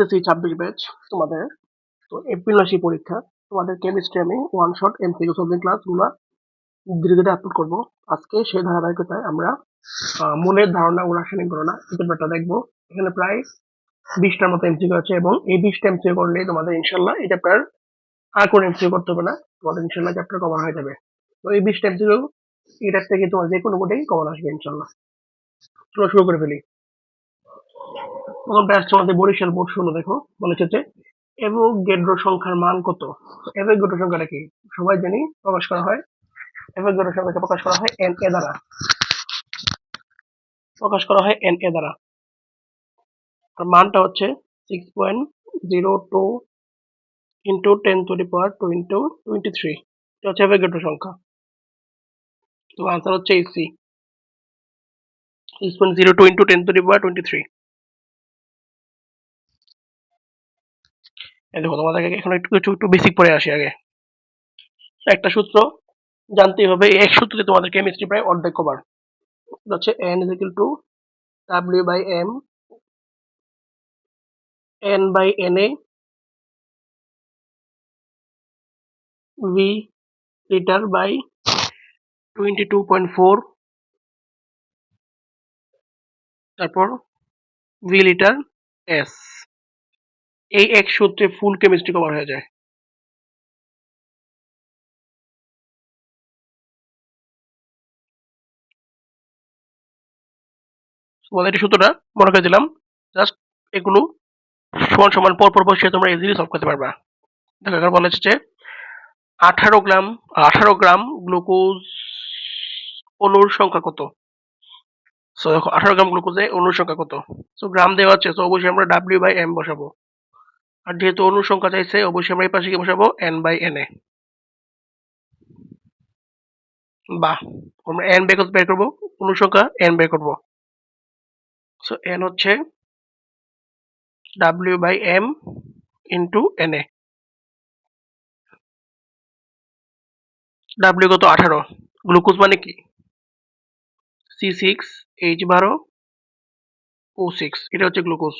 SSC ছাব্বিশ batch তোমাদের। তো এপ্রিল মাসে পরীক্ষা। তোমাদের কেমিস্ট্রি আমি ওয়ান শট এমসিকিউ সলভিং ক্লাসগুলো ধীরে ধীরে আপলোড করব। আজকে সেই ধারাবাহিকতায় আমরা মূলের ধারণা ও রাসায়নিক গণনা এই পেপারটা দেখব। এখানে প্রায় বিশটার মতো এমসিকিউ আছে এবং এই বিশটা এমসিকিউ করলে তোমাদের ইনশাল্লাহ এই চ্যাপ্টার আর কোনো এমসিকিউ করতে হবে না। তোমাদের ইনশাল্লাহ চ্যাপ্টার কভার হয়ে যাবে। তো এই বিশটা এমসিকিউ এটার থেকে তোমার যে কোনো কোটেই কভার আসবে ইনশাল্লাহ। চলো শুরু করে ফেলি। প্রথমটা আসছে আমাদের বরিশাল বোর্ড শূন্য দেখো বলেছে যে অ্যাভোগেড্রো সংখ্যার মান কত? অ্যাভোগেড্রো সংখ্যাটা কি? সবাই জানি, প্রকাশ করা হয়। অ্যাভোগেড্রো সংখ্যাকে প্রকাশ করা হয় এন এ দ্বারা। প্রকাশ করা হয় এন এ দ্বারা। আর মানটা হচ্ছে six point zero two into ten to the power two into twenty three এটা হচ্ছে অ্যাভোগেড্রো সংখ্যা। তো আনসার হচ্ছে AC six point zero two into ten to the power twenty three দেখো, তোমাদেরকে এখন একটু একটু একটু বেসিক পড়ে আসি আগে। একটা সূত্র, জানতেই হবে, এই এক সূত্রে তোমাদের কেমিস্ট্রি প্রায় অর্ধেক কভার হচ্ছে N is equal to W by M N by N A V litre by twenty two point four তারপর ভি লিটার এস এই এক সূত্রে ফুল কেমিস্ট্রি কভার হয়ে যায়। তোমাদের সূত্রটা মনে করে দিলাম জাস্ট এগুলো সমান সমান পর পর বসিয়ে তোমরা ইজিলি সলভ করতে পারবা। দেখো, এখানে বলা হচ্ছে যে আঠারো গ্রাম আঠারো গ্রাম গ্লুকোজ অণুর সংখ্যা কত? সো দেখো, আঠারো গ্রাম গ্লুকোজে অণুর সংখ্যা কত? সো গ্রাম দেওয়া আছে তো অবশ্যই আমরা ডাব্লিউ বাই এম বসাবো। আর যেহেতু অণুর সংখ্যা চাইছে, অবশ্যই আমরা এই পাশে কি বসাবো এন বাই এন এ। বা আমরা এন বের বের করব। অণুর সংখ্যা এন বের করব। সো এন হচ্ছে W by M into N A. W কত? আঠারো। গ্লুকোজ মানে কি? সি সিক্স এইচ বারো ও সিক্স এটা হচ্ছে গ্লুকোজ।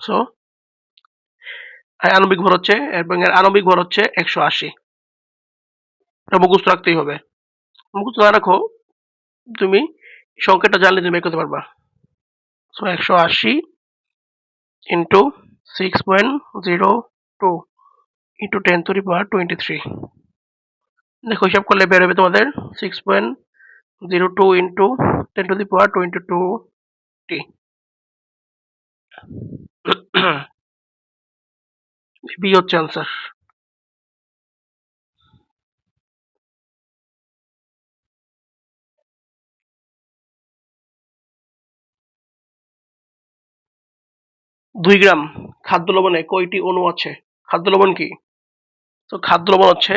সো আণবিক ভর হচ্ছে এবং এর আণবিক ভর হচ্ছে একশো আশি। মুখস্থ রাখতেই হবে। মুখস্থ না রাখো, তুমি সংখ্যাটা জানলে তুমি করতে পারবা। সো একশো আশি into six point zero two into ten to the power twenty three দেখো, হিসাব করলে বের হবে তোমাদের six point zero two into ten to the power twenty two T B হচ্ছে আনসার দুই গ্রাম খাদ্য লবণে কয়টি অণু আছে? খাদ্য লবণ কি? তো খাদ্য লবণ হচ্ছে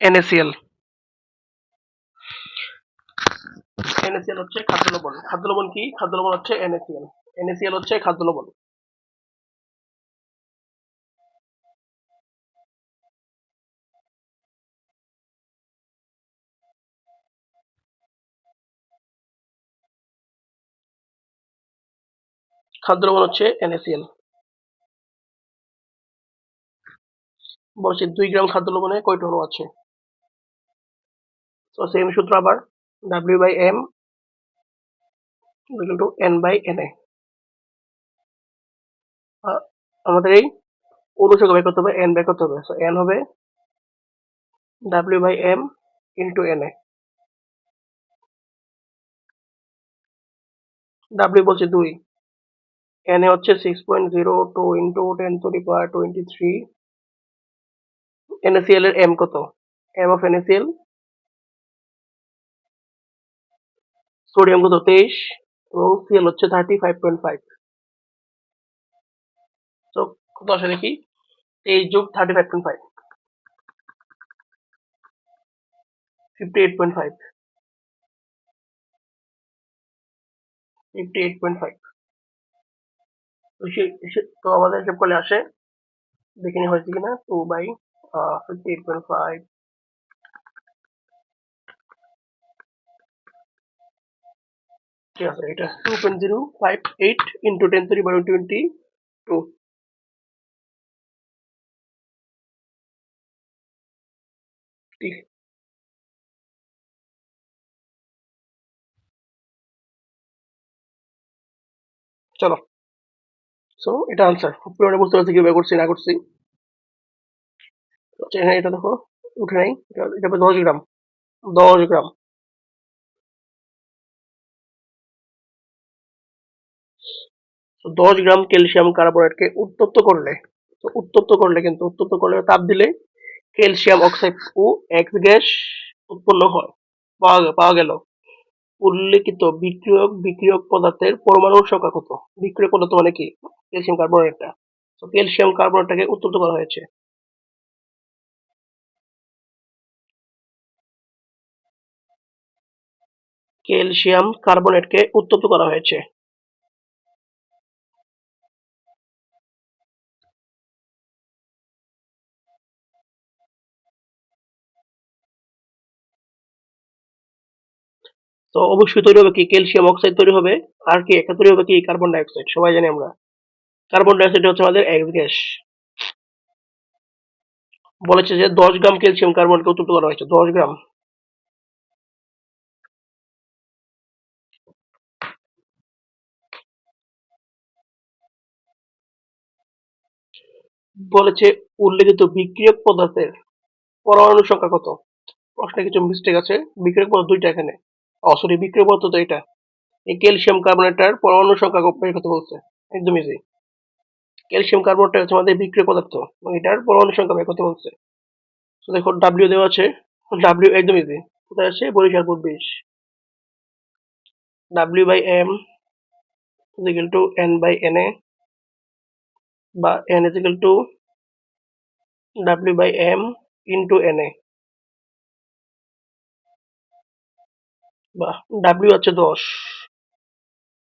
NaCl NaCl হচ্ছে খাদ্য লবণ। খাদ্য লবণ কি? খাদ্য লবণ হচ্ছে NaCl NaCl হচ্ছে খাদ্য লবণ। খাদ্য লবণ হচ্ছে NaCl বলছি, দুই গ্রাম খাদ্য লবণে কয়টি অণু আছে? তো সেম সূত্র আবার। W by M equal to N by N A আমাদের এই অনুসংখ্যা বের করতে হবে এন বের করতে হবে। এন হবে W by M into N A W বলছে দুই। এন এ হচ্ছে six point zero two into ten to the power twenty three NaCl এর এম কত? এম অফ এনএসিএল সোডিয়াম কত তেইশ এবং সিএল হচ্ছে থার্টি ফাইভ পয়েন্ট ফাইভ তো কত আসে দেখি? তেইশ যোগ thirty five point five fifty eight point five fifty eight point five তো আমাদের হিসাব করলে আসে, দেখে নি হয়েছে কিনা? Two by fifty eight point five ঠিক আছে এটা two point zero five eight into ten three by twenty two চলো সো এটা আনসার পুরোটা বুঝতে পারছি কীভাবে করছি না করছি আচ্ছা এখানে এটা দেখো উঠে নাই এটা এটা হবে দশ গ্রাম দশ গ্রাম তো দশ গ্রাম ক্যালসিয়াম কার্বোনেটকে উত্তপ্ত করলে, তো উত্তপ্ত করলে কিন্তু, উত্তপ্ত করলে তাপ দিলে ক্যালসিয়াম অক্সাইড ও এক্স গ্যাস উৎপন্ন হয়। পাওয়া পাওয়া গেল। উল্লেখিত বিক্রিয়ক বিক্রিয়ক পদার্থের পরমাণুর সংখ্যা কত? বিক্রিয়ক পদার্থ মানে কি? ক্যালসিয়াম কার্বোনেটটা তো ক্যালসিয়াম কার্বোনেটটাকে উত্তপ্ত করা হয়েছে। ক্যালসিয়াম কার্বোনেটকে উত্তপ্ত করা হয়েছে। তো অবশ্যই তৈরি হবে কি? ক্যালসিয়াম অক্সাইড তৈরি হবে। আর কি একটা তৈরি হবে কি? Carbon dioxide. সবাই জানি আমরা। কার্বন ডাইঅক্সাইড হচ্ছে আমাদের এক্স গ্যাস। বলেছে যে দশ গ্রাম ক্যালসিয়াম কার্বনকে উত্তপ্ত করা হয়েছে। দশ গ্রাম। বলেছে উল্লেখিত বিক্রিয়ক পদার্থের পরমাণু সংখ্যা কত? প্রশ্নে কিছু মিস্টেক আছে। বিক্রিয়ক পদার্থ দুইটা এখানে। সরি বিক্রিয়ক পদার্থ তো এটা। এই ক্যালসিয়াম কার্বনেটার পরমাণু সংখ্যা বের বলছে। একদম ইজি ক্যালসিয়াম কার্বনেট হচ্ছে আমাদের বিক্রিয়ক পদার্থ। এবং এটার পরমাণু সংখ্যা বের বলছে। তো দেখো ডাব্লিউ দেওয়া আছে। ডাব্লিউ একদম ইজি কোথায় আছে? বরিশাল ফুট বিশ W by M equal to N by N A বা N equal to W by M into N A বা ডাব্লিউ হচ্ছে দশ।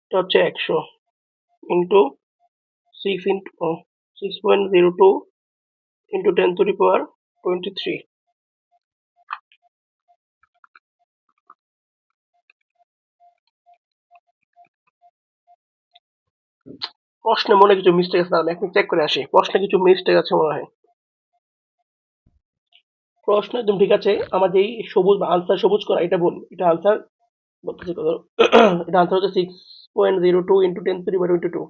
এটা হচ্ছে একশো into six into six point zero two into ten to power twenty three প্রশ্নে মনে কিছু মিস্টেক আছে আমি চেক করে আসি। প্রশ্নে কিছু মিস্টেক আছে মনে হয়। প্রশ্ন একদম ঠিক আছে, আমার যেই সবুজ বা আনসার সবুজ করা, এটা ভুল এটা আনসার বলতেছি কত এটা আনসার হচ্ছে six point zero two into ten three by twenty two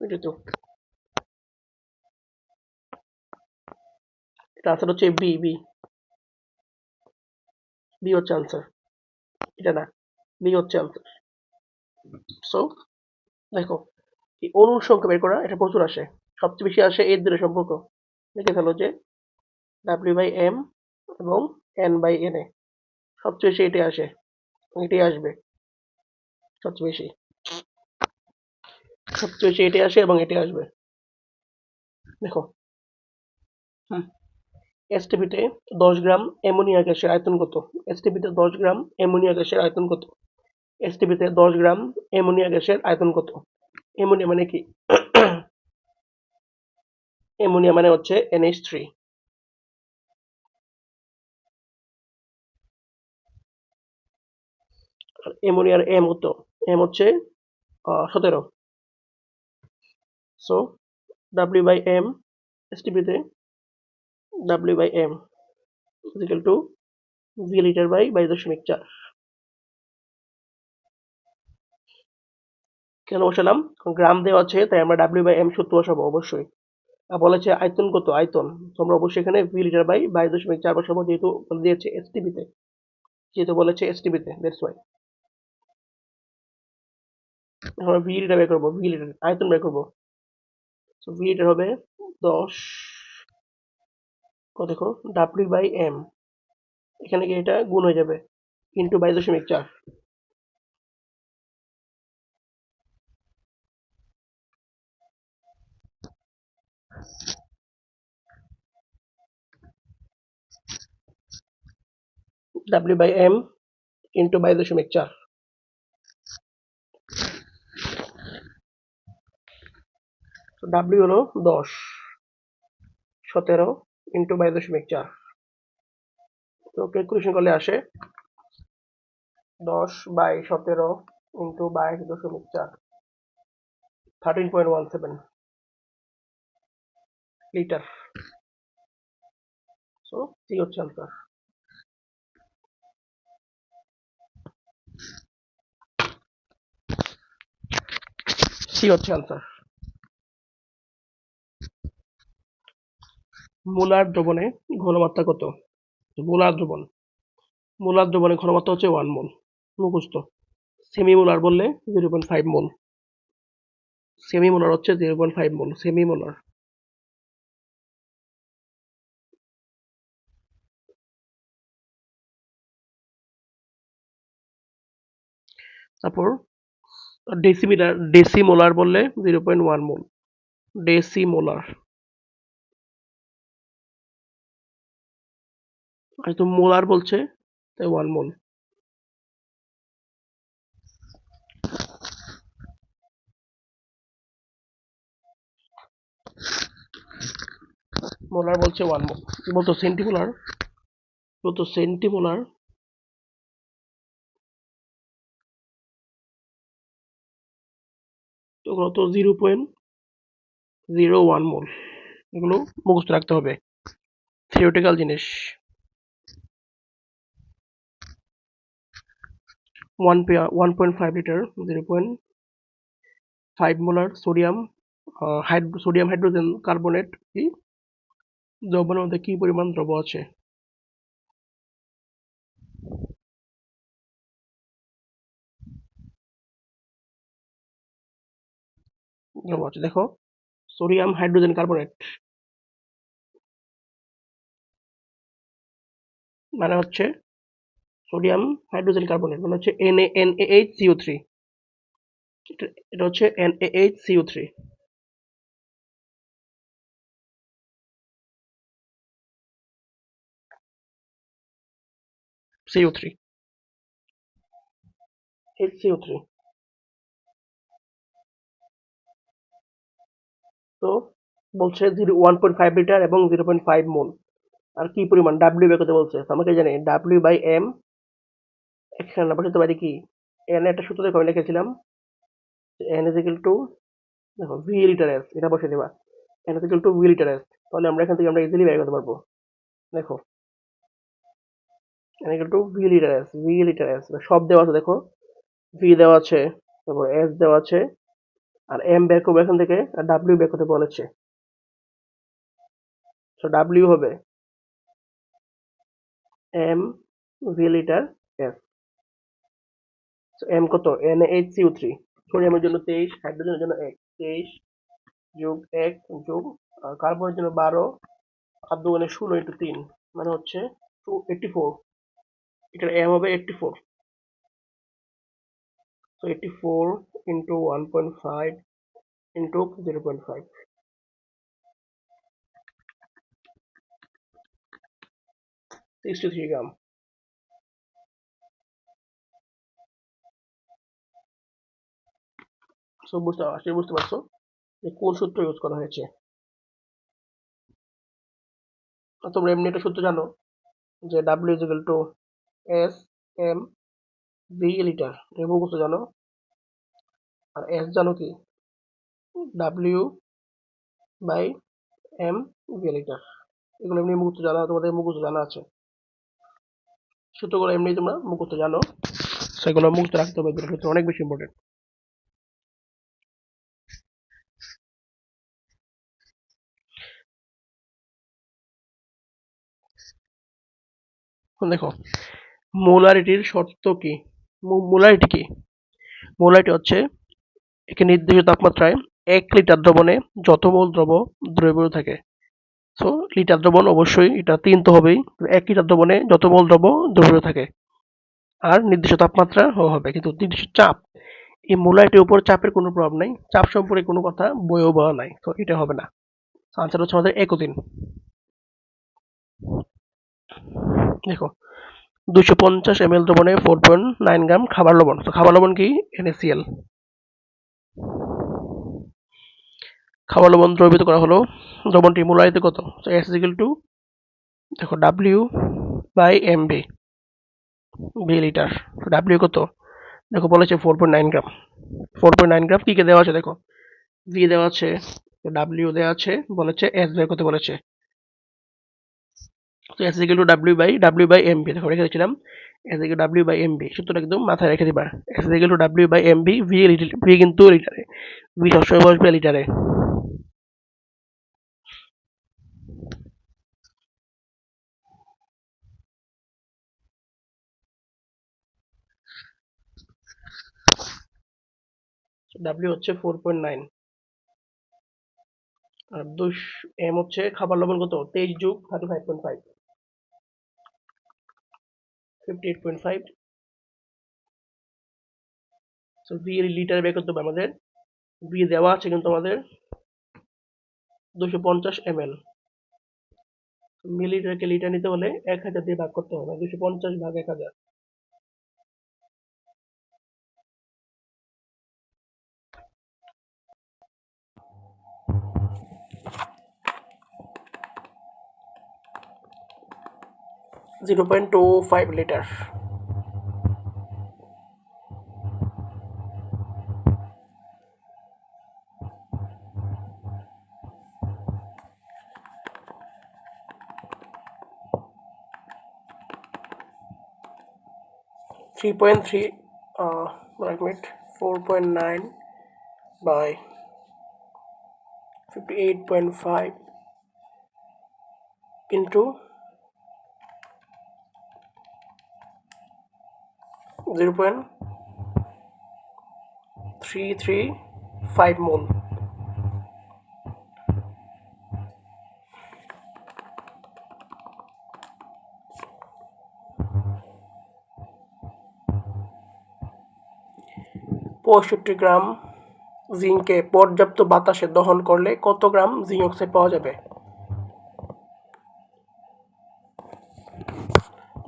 twenty two এটা আনসার হচ্ছে বি বি বি হচ্ছে আনসার এটা না বি হচ্ছে আনসার সো দেখো, এই অনুর সংখ্যা বের করা, এটা প্রচুর আসে। সবচেয়ে বেশি আসে এর দুটো সম্পর্ক। দেখে ফেলো যে ডাব্লিউ বাই এম এবং এন বাই এন এ সবচেয়ে বেশি এটাই আসে। এটাই আসবে। সবচেয়ে বেশি। সবচেয়ে বেশি এটাই আসে এবং এটাই আসবে। দেখো। হুম। এসটিপিতে দশ গ্রাম অ্যামোনিয়া গ্যাসের আয়তন কত? এসটিপিতে দশ গ্রাম অ্যামোনিয়া গ্যাসের আয়তন কত? এসটিপিতে দশ গ্রাম অ্যামোনিয়া গ্যাসের আয়তন কত? অ্যামোনিয়া মানে কি? অ্যামোনিয়া মানে হচ্ছে এনএইচ থ্রি অ্যামোনিয়ার এম কত এম হচ্ছে সতেরো। So W by M এসটিপিতে W by M equal to V litre by বাইশ দশমিক চার কেন বসালাম? গ্রাম দেওয়া আছে, তাই আমরা ডাব্লিউ বাই এম সূত্র বসাবো, অবশ্যই। আর বলেছে আয়তন কত? আয়তন। তোমরা অবশ্যই এখানে ভি লিটার বাই বাইশ দশমিক চার বসাবো, যেহেতু দিয়েছে এসটিপিতে যেহেতু বলেছে এসটিপিতে দ্যাটস ওয়াই আমরা ভি লিটার বের করব ভি লিটার আয়তন বের করব। সো ভি লিটার হবে দশ কত দেখো ডাব্লিউ বাই এম এখানে কি এটা গুণ হয়ে যাবে ইন্টু বাইশ দশমিক চার। ডাব্লিউ বাই এম ইন্টু বাইশ দশমিক চার। ডাব্লিউ হলো দশ, সতেরো ইন্টু বাইশ দশমিক চার। তো ক্যালকুলেশন করলে আসে দশ বাই সতেরো ইন্টু বাইশ দশমিক চার thirteen point one seven litre so C হচ্ছে আনসার সি হচ্ছে আনসার মোলার দ্রবণে ঘনমাত্রা কত? মোলার দ্রবণ। মোলার দ্রবণে ঘনমাত্রা হচ্ছে ওয়ান মোল মুখস্থ। সেমি মোলার বললে zero point five mole semi molar হচ্ছে zero point five mole semi molar তারপর ডেসিমিটার ডেসিমোলার বললে zero point one mole decimolar আর তো মোলার বলছে, তাই ওয়ান মোল মোলার বলছে ওয়ান মোল বলতো সেন্টিমোলার বলতো সেন্টিমোলার তখন তো zero point zero one mole এগুলো মুখস্থ রাখতে হবে। থিওরিটিক্যাল জিনিস। One one point five litre zero point five molar sodium sodium hydrogen carbonate কি দ্রবণের মধ্যে কি পরিমাণ দ্রব আছে? দ্রব আছে, দেখো। সোডিয়াম হাইড্রোজেন কার্বনেট মানে হচ্ছে সোডিয়াম হাইড্রোজেন কার্বনেট মানে হচ্ছে N N H CO three এটা হচ্ছে N H CO three CO three H CO three তো বলছে zero, one point five litre এবং জিরো পয়েন্ট ফাইভ মোল। আর কি পরিমাণ? ডাব্লিউ বাই করতে বলছে? আমাকে জানি ডাব্লিউ বাই এম এখানে না বসাতে পারি কি? এন একটা সূত্র দেখো, আমি লিখেছিলাম। এন ইজ ইকুয়াল টু দেখো ভি লিটার এস এটা বসে দেবা। N is equal to V litre S তাহলে আমরা এখান থেকে আমরা ইজিলি বের করতে পারব। দেখো N equal to V litre S V litre S সব দেওয়া আছে, দেখো। ভি দেওয়া আছে, তারপর এস দেওয়া আছে, আর এম বের করব এখান থেকে, আর ডাব্লিউ বের করতে বলেছে। ডাব্লিউ হবে এম ভি লিটার এম কত? এন এইচ সিও থ্রি সোডিয়ামের জন্য তেইশ হাইড্রোজেনের জন্য এক, তেইশ যোগ এক যোগ কার্বনের জন্য বারো আর দুগুণে ষোলো ইন্টু তিন মানে হচ্ছে টু এইটটি ফোর এটার এম হবে eighty four so 84 into 1.5 into 0.5 63 গ্রাম সো বুঝতে আসলে বুঝতে পারছ যে কোন সূত্র ইউজ করা হয়েছে। তোমরা এমনি একটা সূত্র জানো যে W is equal to S M V litre এটা মুখস্থ জানো? আর এস জানো কি? W by M V litre এগুলো এমনি মুখস্থ জানা, তোমাদের মুখস্থ জানা আছে। সূত্রগুলো এমনি তোমরা মুখস্থ জানো। সেগুলো মুখস্থ রাখতে হবে অনেক বেশি ইম্পর্টেন্ট দেখো মোলারিটির শর্ত কি? মোলারিটি কি? মোলারিটি হচ্ছে একটি নির্দিষ্ট তাপমাত্রায় এক লিটার দ্রবণে যত মোল দ্রব দ্রবীভূত থাকে। সো লিটার দ্রবণ অবশ্যই এটা তিন তো হবেই, এক লিটার দ্রবণে যত মোল দ্রব দ্রবীভূত থাকে। আর নির্দিষ্ট তাপমাত্রা হবে, কিন্তু নির্দিষ্ট চাপ, এই মোলারিটির উপর চাপের কোনো প্রভাব নাই, চাপ সম্পর্কে কোনো কথা বইও বলা নাই, তো এটা হবে না। আনসার হচ্ছে আমাদের একদিন দেখো দুশো পঞ্চাশ এম এল দ্রবণে ফোর পয়েন্ট নাইন গ্রাম খাবার লবণ। তো খাবার লবণ কি? এনএসিএল খাবার লবণ দ্রবীভূত করা হলো। দ্রবণটি মোলারিতে কত? এস ইকুয়াল টু দেখো W by M B B litre W কত? দেখো বলেছে four point nine gram four point nine gram কী কে দেওয়া আছে? দেখো ভি দেওয়া আছে ডাব্লিউ দেওয়া আছে বলেছে এস বের করতে বলেছে। তো S equal to W by W by M B দেখো রেখে দিয়েছিলাম। S equal W by M B সূত্রটা একদম মাথায় রেখে দিবা। S equal to W by M B V V কিন্তু লিটারে ভি সবসময় বসবে লিটারে ডাব্লিউ হচ্ছে ফোর পয়েন্ট নাইন আর দুশ এম হচ্ছে খাবার লবণ কত? তেইশ যুগ thirty five point five fifty eight point five litre বের করতে হবে আমাদের। ভি দেওয়া আছে কিন্তু আমাদের দুশো পঞ্চাশ এম এল মিলিটারকে লিটার নিতে হলে এক হাজার দিয়ে ভাগ করতে হবে। দুশো পঞ্চাশ ভাগ এক হাজার। 0.25 liter Three point three uh wait. four point nine by fifty eight point five into zero point three three five mole. পঁয়ষট্টি গ্রাম জিঙ্কে পর্যাপ্ত বাতাসে দহন করলে কত গ্রাম জিঙ্ক অক্সাইড পাওয়া যাবে?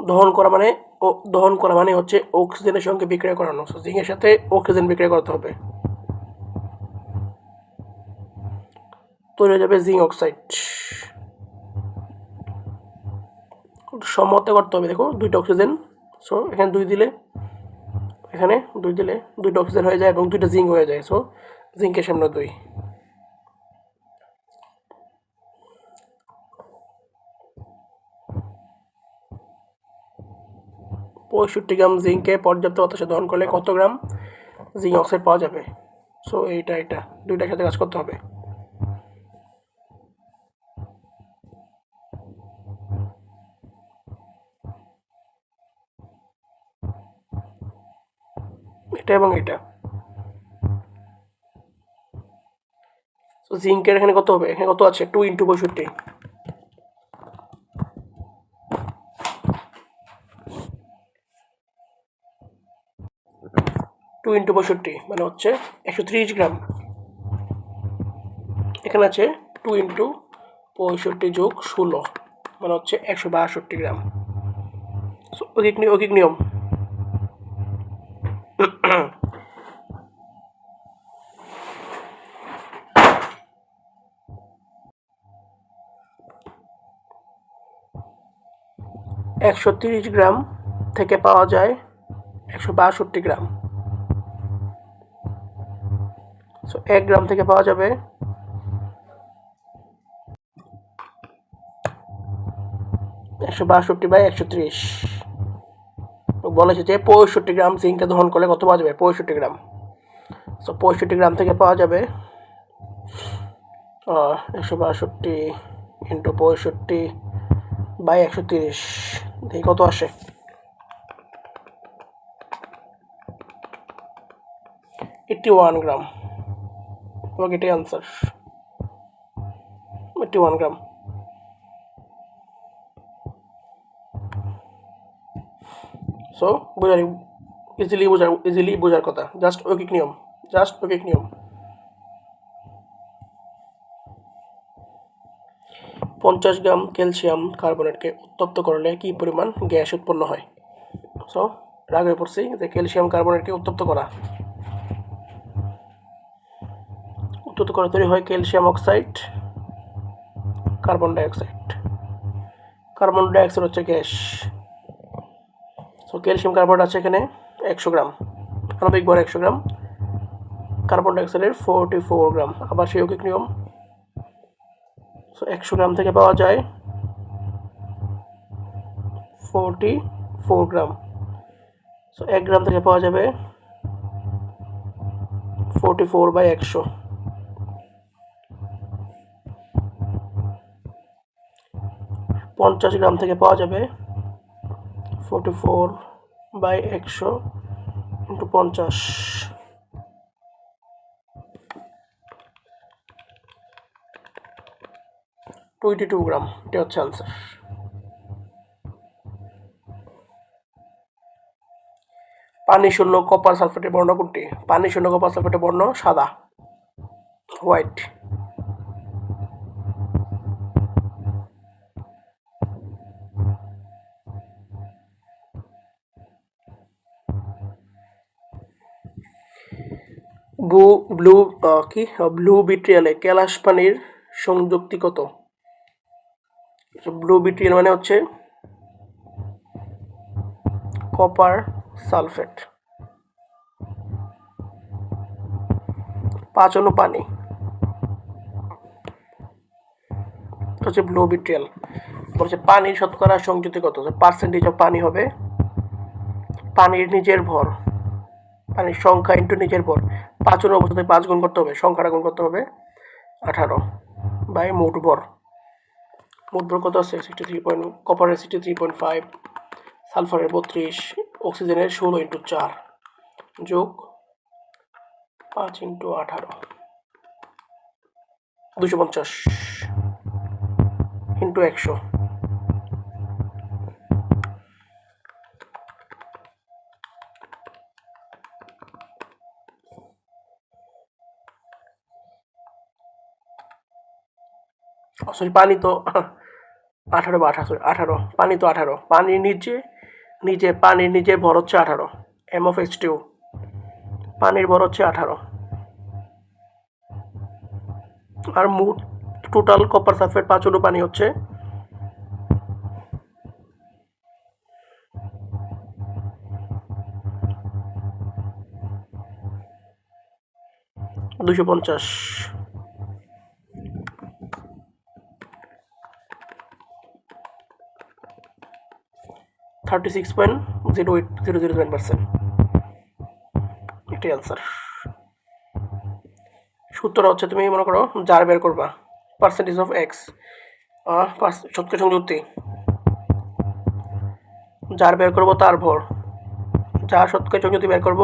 দহন করা মানে দহন করা মানে হচ্ছে অক্সিজেনের সঙ্গে বিক্রিয়া করানো। So, জিঙ্কের সাথে অক্সিজেন বিক্রিয়া করতে হবে। তৈরি হয়ে যাবে জিঙ্ক অক্সাইড সম্মত করতে হবে দেখো দুইটা অক্সিজেন সো এখানে দুই দিলে এখানে দুই দিলে দুইটা অক্সিজেন হয়ে যায় এবং দুইটা জিঙ্ক হয়ে যায়। সো জিঙ্কের সামনে দুই। পঁয়ষট্টি গ্রাম জিঙ্কে পর্যাপ্ত বাতাসে দহন করলে কত গ্রাম জিঙ্ক অক্সাইড পাওয়া যাবে? সো এইটা এটা দুইটার সাথে কাজ করতে হবে। এটা এবং এটা। জিঙ্কের এখানে কত হবে? এখানে কত আছে? টু ইন্টু পঁয়ষট্টি। টু ইন্টু পঁয়ষট্টি মানে হচ্ছে একশো ত্রিশ গ্রাম। এখানে আছে টু ইন্টু পঁয়ষট্টি যোগ ষোলো মানে হচ্ছে একশো বাষট্টি গ্রাম। ঐকিক নি- নিয়ম। একশো তিরিশ গ্রাম থেকে পাওয়া যায় একশো বাষট্টি গ্রাম। সো এক গ্রাম থেকে পাওয়া যাবে। একশো বাষট্টি বাই একশো ত্রিশ। বলেছে যে পঁয়ষট্টি গ্রাম জিঙ্কটা দহন করলে কত পাওয়া যাবে? পঁয়ষট্টি গ্রাম। সো পঁয়ষট্টি গ্রাম থেকে পাওয়া যাবে। একশো বাষট্টি ইন্টু পঁয়ষট্টি বাই একশো তিরিশ। দেখি কত আসে। Eighty one gram. আমাকে এটাই answer eighty one gram so বোঝার ইজিলি বোঝার ইজিলি বোঝার কথা। জাস্ট ঐকিক নিয়ম। জাস্ট ঐকিক নিয়ম। পঞ্চাশ গ্রাম ক্যালসিয়াম কার্বনেটকে উত্তপ্ত করলে কি পরিমাণ গ্যাস উৎপন্ন হয়? সো আগে পড়ছি যে ক্যালসিয়াম কার্বনেটকে উত্তপ্ত করা। প্রস্তুত করে তৈরি হয় calcium oxide, carbon dioxide. Carbon dioxide হচ্ছে গ্যাস। তো ক্যালসিয়াম কার্বন আছে এখানে একশো গ্রাম। আণবিক ভর একশো গ্রাম। কার্বন ডাইঅক্সাইডের ফোরটি ফোর গ্রাম। আবার সেই যৌগিক নিয়ম। সো একশো গ্রাম থেকে পাওয়া যায় ফোরটি ফোর গ্রাম। সো এক গ্রাম থেকে পাওয়া যাবে ফোরটি ফোর বাই একশো। পঞ্চাশ গ্রাম থেকে পাওয়া যাবে। ফোরটি ফোর বাই একশো ইন্টু পঞ্চাশ। টোয়েন্টি টু গ্রাম, এটা হচ্ছে আনসার পানি শূন্য কপার সালফেটের বর্ণ কোনটি? পানি শূন্য কপার সালফেটের বর্ণ সাদা হোয়াইট ব্লু ব্লু কি? ব্লু বিট্রিয়ালে ক্যালাস পানির সংযুক্তি কত? ব্লু বিট্রিয়াল মানে হচ্ছে কপার সালফেট পাঁচ পানি। হচ্ছে ব্লু বিট্রিয়াল। বলছে পানির শতকরা সংযুক্তি কত? পার্সেন্টেজ অফ পানি হবে পানির নিজের ভর। পানির সংখ্যা ইন্টু নিজের ভর। পাঁচ অনু অবস্থায় পাঁচ গুণ করতে হবে, সংখ্যাটা গুণ করতে হবে আঠারো বাই মোট ভর মোট ভর কত আছে? সিক্সটি থ্রি পয়েন্ট কপারের সিক্সটি থ্রি পয়েন্ট ফাইভ সালফারের বত্রিশ অক্সিজেনের ষোলো ইন্টু চার যোগ পাঁচ ইন্টু আঠারো। দুশো পঞ্চাশ ইন্টু একশো। সরি পানি তো আঠারো বা sorry, আঠারো পানি তো আঠারো। পানির নিচে নিচে পানির নিচে ভর হচ্ছে আঠারো। এম অফ এইচ টু পানির ভর হচ্ছে আঠারো। আর মোট টোটাল কপার সালফেট পাঁচ পানি হচ্ছে দুশো পঞ্চাশ। Thirty six point zero eight zero zero nine percent এটাই আনসার সূত্রটা হচ্ছে তুমি মনে করো যার বের করবা পার্সেন্টেজ অফ এক্স সত্য সংযুক্তি। যার বের করব তার ভর। যার সত্যকে সংযুক্তি বের করব,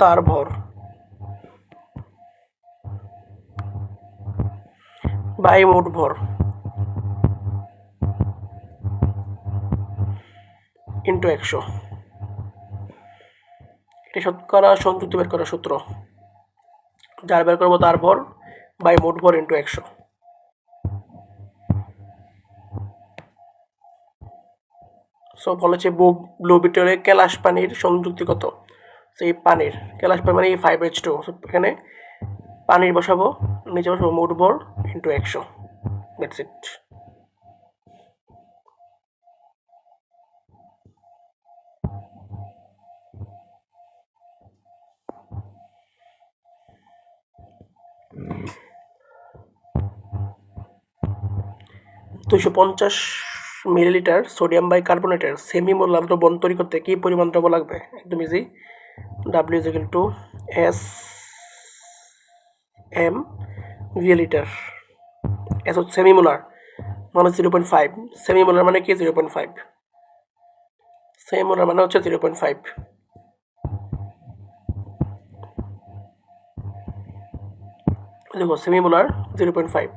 তার ভর। বাই মোট ভর। ইন্টু একশো। এটি শতকরা সংযুক্তি বের করার সূত্র। যার বের করব তার ভর বাই মোট ভর ইন্টু একশো। সো বলেছে ব্লু বিটরে ক্যালাস পানির সংযুক্তি কত? সেই পানির ক্যালাস পানি মানে ফাইভ এইচ টু এখানে পানির বসাবো, নিচে বসাবো মোট ভর ইন্টু একশো। দ্যাটস ইট দুশো পঞ্চাশ মিলিলিটার সোডিয়াম বাইকার্বনেটের সেমি মোলার দ্রবণ তৈরি করতে কী পরিমাণ দ্রব্য লাগবে? একদম easy W is to S M litre. S হচ্ছে সেমিমোলার মানে জিরো পয়েন্ট ফাইভ সেমিমোলার মানে কি? জিরো পয়েন্ট ফাইভ সেমিমোলার মানে হচ্ছে জিরো পয়েন্ট ফাইভ দেখো semimolar zero point five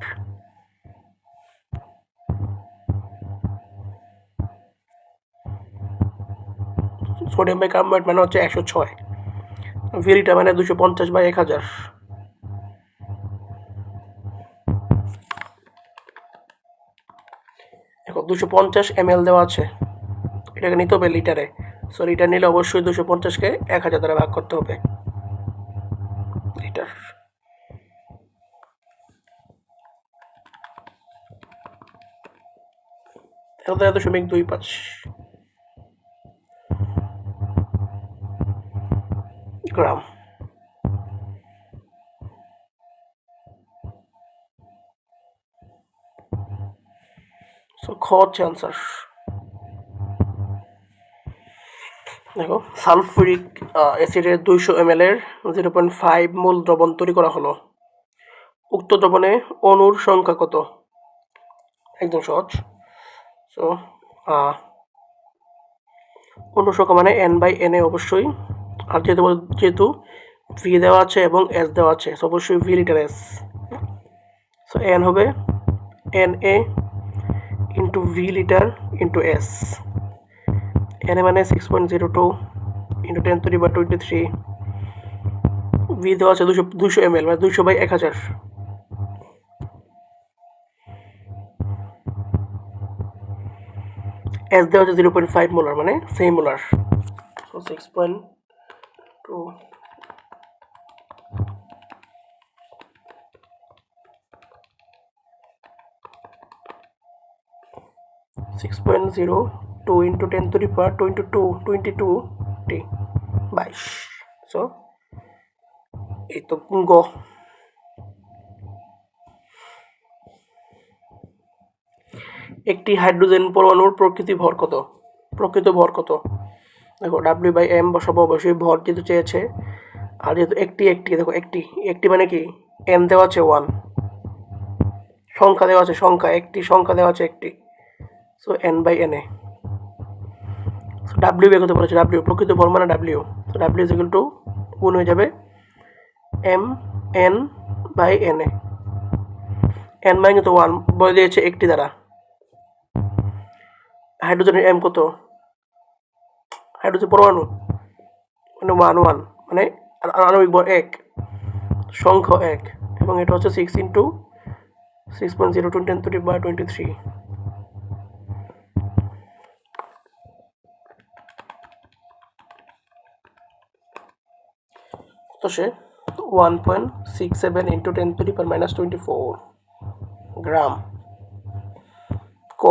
sodium bicarbonate মানে হচ্ছে একশো ছয়। ভিলিটা মানে দুশো পঞ্চাশ বাই এক হাজার। দুশো পঞ্চাশ এম দেওয়া আছে। এটাকে নিতে হবে লিটারে। সো লিটার নিলে অবশ্যই দুশো পঞ্চাশকে এক হাজার দ্বারা ভাগ করতে হবে। লিটার। দশমিক দুই পাঁচ। গ্রাম। হচ্ছে আনসার দেখো, সালফুরিক অ্যাসিডের দুইশো এম এর জিরো পয়েন্ট ফাইভ মোল দ্রবণ তৈরি করা হলো। উক্ত দ্রবণে অণুর সংখ্যা কত? একদম সহজ। সো অণুর সংখ্যা মানে এন বাই এন এ অবশ্যই। আর যেহেতু যেহেতু ভি দেওয়া আছে এবং এস দেওয়া আছে অবশ্যই V litre S so N হবে N A into V litre into S N মানে six point zero two into ten three বা টোয়েন্টি থ্রি ভি দেওয়া আছে দুশো দুশো এম এল মানে দুশো বাই এক হাজার। এস দেওয়া আছে জিরো পয়েন্ট ফাইভ মোলার মানে semi molar six point two six point zero two into ten to the power two two twenty two টি বাইশ সো এই তো গ একটি হাইড্রোজেন পরমাণুর প্রকৃতি ভর কত? প্রকৃত ভর কত? দেখো ডাব্লিউ বাই এম বসাবো, অবশ্যই ভর যেহেতু চেয়েছে। আর যেহেতু একটি একটি, দেখো, একটি। একটি মানে কি? এম দেওয়া আছে ওয়ান সংখ্যা দেওয়া আছে, সংখ্যা। একটি, সংখ্যা দেওয়া আছে, একটি। So N by N A so W বের করতে বলেছে ডাব্লিউ প্রকৃত ভর মানে W so W is equal to গুণ হয়ে যাবে M N by N A N মানে কত ওয়ান বলে দিয়েছে একটি দ্বারা। হাইড্রোজেনের এম কত? হাইড্রোজেন পরমাণু। মানে ওয়ান ওয়ান মানে আণবিক ভর এক, সংখ্য এক, এবং এটা হচ্ছে six into six point zero two ten to বা টোয়েন্টি থ্রি তো সে one point six seven into ten to per minus twenty four gram ক।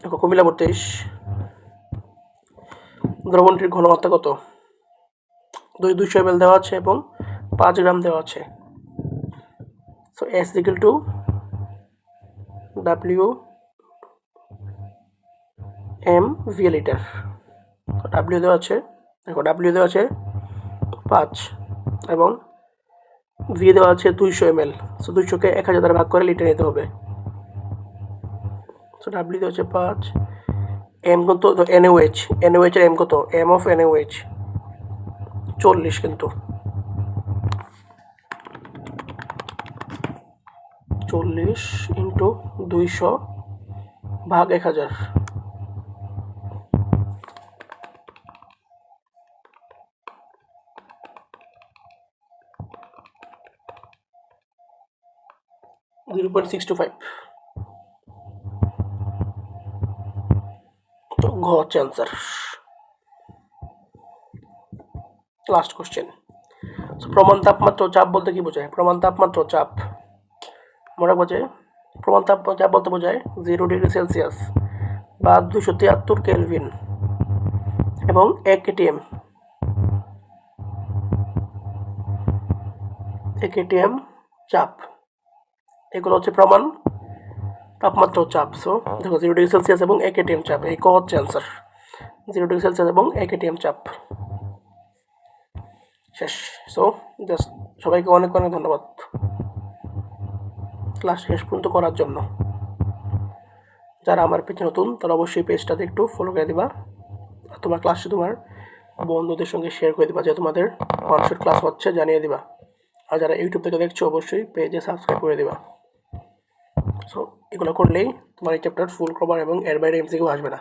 দেখো, কুমিল্লা বত্রিশ। দ্রবণটির ঘনমাত্রা কত? দুই, দুইশো এম দেওয়া আছে এবং পাঁচ গ্রাম দেওয়া আছে। So S equal to W M V litre W দেওয়া আছে, দেখো ডাব্লিউ দেওয়া আছে পাঁচ এবং ভি দেওয়া আছে দুইশো এম এল সো দুইশোকে এক হাজার দ্বারা ভাগ করে লিটার নিতে হবে। সো ডাব্লিউ দেওয়া আছে পাঁচ। এম কত? এনওএইচ এনওএইচ এর এম কত? এম অফ এনওএইচ চল্লিশ কিন্তু। চল্লিশ ইন্টু দুইশো ভাগ এক হাজার। Zero point six two five তো ঘ হচ্ছে অ্যান্সার লাস্ট কোশ্চেন প্রমাণ তাপমাত্রা চাপ বলতে কি বোঝায়? প্রমাণ তাপমাত্রা চাপ। মনে বোঝে প্রমাণ তাপ চাপ বলতে বোঝায় জিরো ডিগ্রি সেলসিয়াস বা দুশো তিয়াত্তর কেলভিন এবং এক এটিএম এক এটিএম চাপ। এগুলো হচ্ছে প্রমাণ তাপমাত্রা চাপ। সো দেখো জিরো ডিগ্রি সেলসিয়াস এবং এক এটিএম চাপ এই ক হচ্ছে অ্যান্সার। জিরো ডিগ্রি সেলসিয়াস এবং এক এটিএম চাপ। শেষ। সো জাস্ট সবাইকে অনেক অনেক ধন্যবাদ। ক্লাস শেষ পর্যন্ত করার জন্য। যারা আমার পেজে নতুন তারা অবশ্যই পেজটাতে একটু ফলো করে দিবা। আর তোমার ক্লাসে তোমার বন্ধুদের সঙ্গে শেয়ার করে দিবা যে তোমাদের মানুষের ক্লাস হচ্ছে জানিয়ে দিবা। আর যারা ইউটিউব থেকে দেখছ অবশ্যই পেজে সাবস্ক্রাইব করে দিবা। সো এগুলো করলেই তোমার এই চ্যাপ্টার ফুল কভার এবং এর বাইরে এমসিকিউ আসবে না।